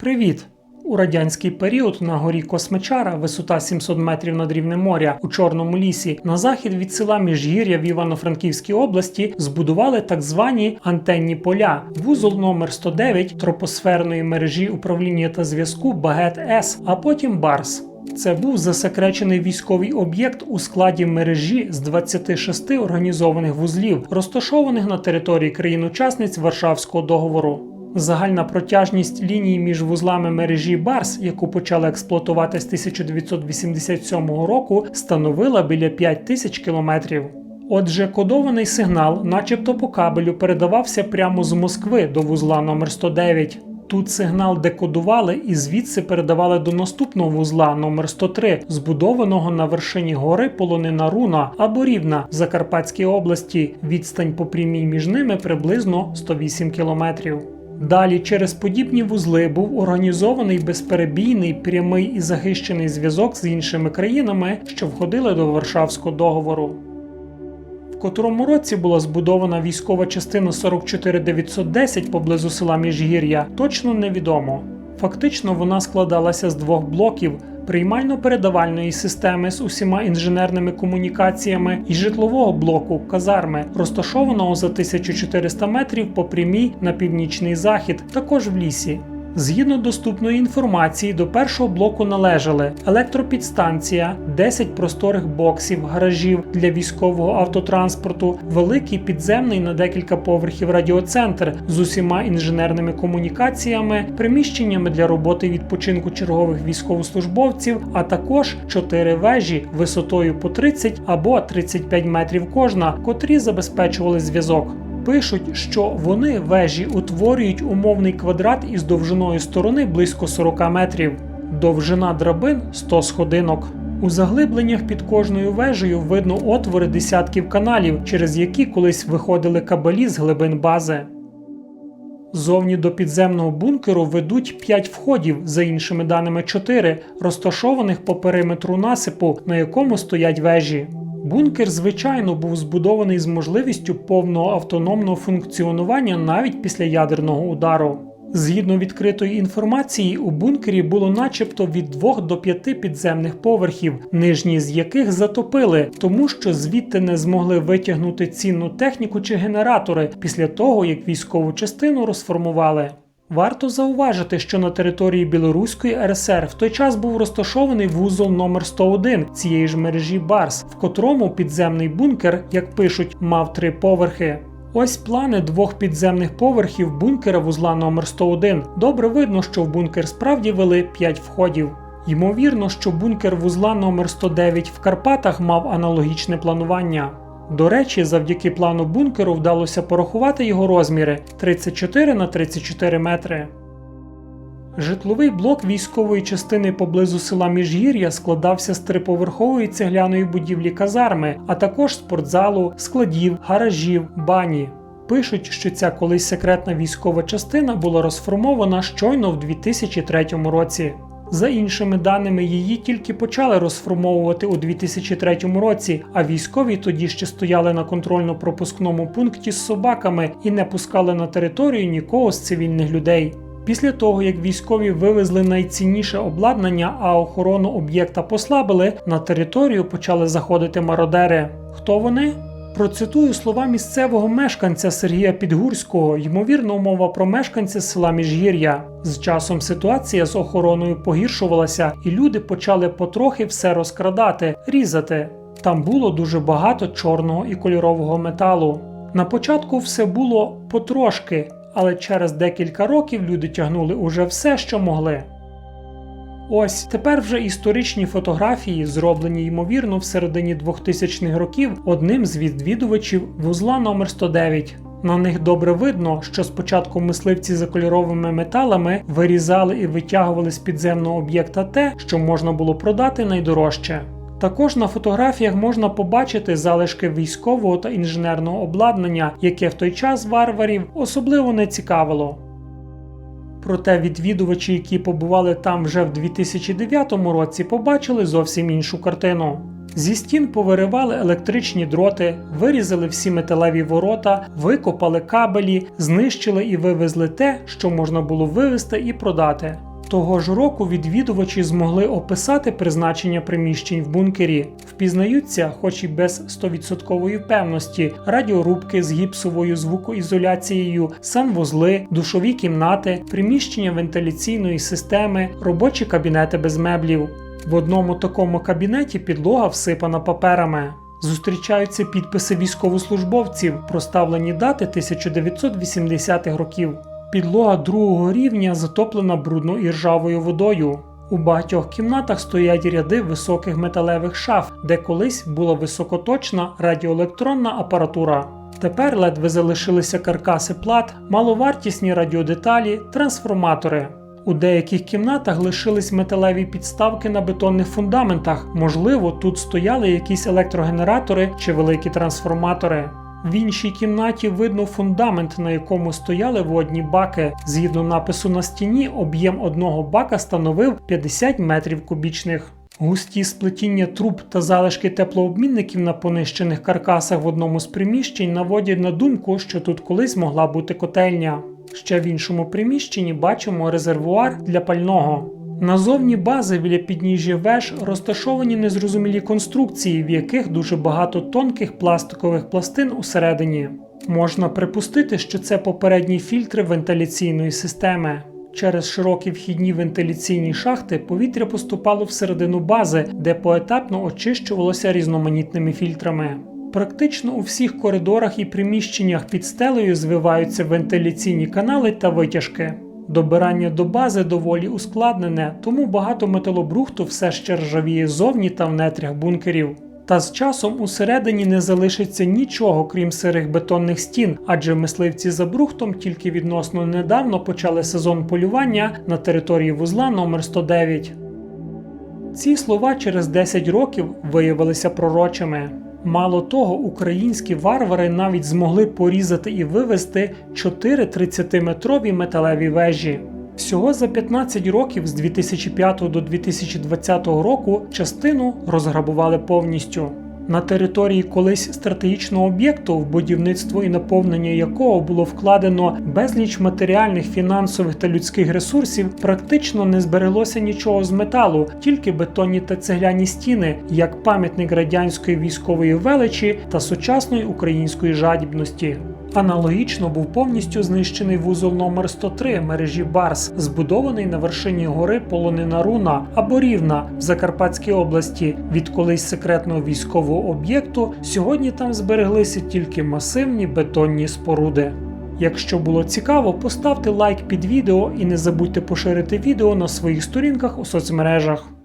Привіт! У радянський період на горі Космичара, висота 700 метрів над рівнем моря у Чорному лісі, на захід від села Міжгір'я в Івано-Франківській області збудували так звані антенні поля, вузол номер 109 тропосферної мережі управління та зв'язку Багет С, а потім Барс. Це був засекречений військовий об'єкт у складі мережі з 26 організованих вузлів, розташованих на території країн-учасниць Варшавського договору. Загальна протяжність лінії між вузлами мережі Барс, яку почали експлуатувати з 1987 року, становила біля 5 тисяч кілометрів. Отже, кодований сигнал, начебто по кабелю, передавався прямо з Москви до вузла номер 109. Тут сигнал декодували і звідси передавали до наступного вузла номер 103, збудованого на вершині гори Полонина Руна або Рівна в Закарпатській області. Відстань по прямій між ними приблизно 108 кілометрів. Далі через подібні вузли був організований безперебійний прямий і захищений зв'язок з іншими країнами, що входили до Варшавського договору. В котрому році була збудована військова частина 44910 поблизу села Міжгір'я, точно невідомо. Фактично вона складалася з двох блоків приймально-передавальної системи з усіма інженерними комунікаціями і житлового блоку казарми, розташованого за 1400 метрів по прямій на північний захід, також в лісі. Згідно доступної інформації, до першого блоку належали електропідстанція, 10 просторих боксів, гаражів для військового автотранспорту, великий підземний на декілька поверхів радіоцентр з усіма інженерними комунікаціями, приміщеннями для роботи відпочинку чергових військовослужбовців, а також 4 вежі висотою по 30 або 35 метрів кожна, котрі забезпечували зв'язок. Пишуть, що вони вежі утворюють умовний квадрат із довжиною сторони близько 40 метрів, довжина драбин 100 сходинок. У заглибленнях під кожною вежею видно отвори десятків каналів, через які колись виходили кабелі з глибин бази. Зовні до підземного бункеру ведуть 5 входів, за іншими даними 4, розташованих по периметру насипу, на якому стоять вежі. Бункер, звичайно, був збудований з можливістю повного автономного функціонування навіть після ядерного удару. Згідно відкритої інформації, у бункері було начебто від 2 до 5 підземних поверхів, нижні з яких затопили, тому що звідти не змогли витягнути цінну техніку чи генератори після того, як військову частину розформували. Варто зауважити, що на території Білоруської РСР в той час був розташований вузол номер 101 цієї ж мережі Барс, в котрому підземний бункер, як пишуть, мав три поверхи. Ось плани двох підземних поверхів бункера вузла номер 101 Добре видно, що в бункер справді вели 5 входів. Ймовірно, що бункер вузла номер 109 в Карпатах мав аналогічне планування. До речі, завдяки плану бункеру вдалося порахувати його розміри 34 на 34 метри. Житловий блок військової частини поблизу села Міжгір'я складався з триповерхової цегляної будівлі казарми, а також спортзалу, складів, гаражів, бані. Пишуть, що ця колись секретна військова частина була розформована щойно в 2003 році. За іншими даними, її тільки почали розформовувати у 2003 році, а військові тоді ще стояли на контрольно-пропускному пункті з собаками і не пускали на територію нікого з цивільних людей. Після того, як військові вивезли найцінніше обладнання, а охорону об'єкта послабили, на територію почали заходити мародери. Хто вони? Процитую слова місцевого мешканця Сергія Підгурського, ймовірно, мова про мешканця села Міжгір'я. З часом ситуація з охороною погіршувалася, і люди почали потрохи все розкрадати, різати. Там було дуже багато чорного і кольорового металу. На початку все було потрошки, але через декілька років люди тягнули уже все, що могли. Ось тепер вже історичні фотографії, зроблені ймовірно в середині 2000-х років одним з відвідувачів вузла номер 109 На них добре видно, що спочатку мисливці за кольоровими металами вирізали і витягували з підземного об'єкта те, що можна було продати найдорожче. Також на фотографіях можна побачити залишки військового та інженерного обладнання, яке в той час варварів особливо не цікавило. Проте відвідувачі, які побували там вже в 2009 році, побачили зовсім іншу картину. Зі стін повиривали електричні дроти, вирізали всі металеві ворота, викопали кабелі, знищили і вивезли те, що можна було вивезти і продати. Того ж року відвідувачі змогли описати призначення приміщень в бункері. Впізнаються, хоч і без 100% певності, радіорубки з гіпсовою звукоізоляцією, санвузли, душові кімнати, приміщення вентиляційної системи, робочі кабінети без меблів. В одному такому кабінеті підлога всипана паперами. Зустрічаються підписи військовослужбовців, проставлені дати 1980-х років. Підлога другого рівня затоплена брудно і ржавою водою. У багатьох кімнатах стоять ряди високих металевих шаф, де колись була високоточна радіоелектронна апаратура. Тепер ледве залишилися каркаси плат, маловартісні радіодеталі, трансформатори. У деяких кімнатах лишились металеві підставки на бетонних фундаментах. Можливо, тут стояли якісь електрогенератори чи великі трансформатори. В іншій кімнаті видно фундамент, на якому стояли водні баки. Згідно напису на стіні, об'єм одного бака становив 50 метрів кубічних. Густі сплетіння труб та залишки теплообмінників на понищених каркасах в одному з приміщень наводять на думку, що тут колись могла бути котельня. Ще в іншому приміщенні бачимо резервуар для пального. Назовні бази біля підніжжя веж розташовані незрозумілі конструкції, в яких дуже багато тонких пластикових пластин усередині. Можна припустити, що це попередні фільтри вентиляційної системи. Через широкі вхідні вентиляційні шахти повітря поступало всередину бази, де поетапно очищувалося різноманітними фільтрами. Практично у всіх коридорах і приміщеннях під стелею звиваються вентиляційні канали та витяжки. Добирання до бази доволі ускладнене, тому багато металобрухту все ще ржавіє зовні та в нетрях бункерів. Та з часом усередині не залишиться нічого, крім сирих бетонних стін, адже мисливці за брухтом тільки відносно недавно почали сезон полювання на території вузла номер 109 Ці слова через 10 років виявилися пророчими. Мало того, українські варвари навіть змогли порізати і вивезти 4 30-метрові металеві вежі. Всього за 15 років з 2005 до 2020 року частину розграбували повністю. На території колись стратегічного об'єкту, в будівництво і наповнення якого було вкладено безліч матеріальних, фінансових та людських ресурсів, практично не збереглося нічого з металу, тільки бетонні та цегляні стіни, як пам'ятник радянської військової величі та сучасної української жадібності. Аналогічно був повністю знищений вузол номер 103 мережі Барс, збудований на вершині гори Полонина Руна або Рівна в Закарпатській області. Від колись секретного військового об'єкту сьогодні там збереглися тільки масивні бетонні споруди. Якщо було цікаво, поставте лайк під відео і не забудьте поширити відео на своїх сторінках у соцмережах.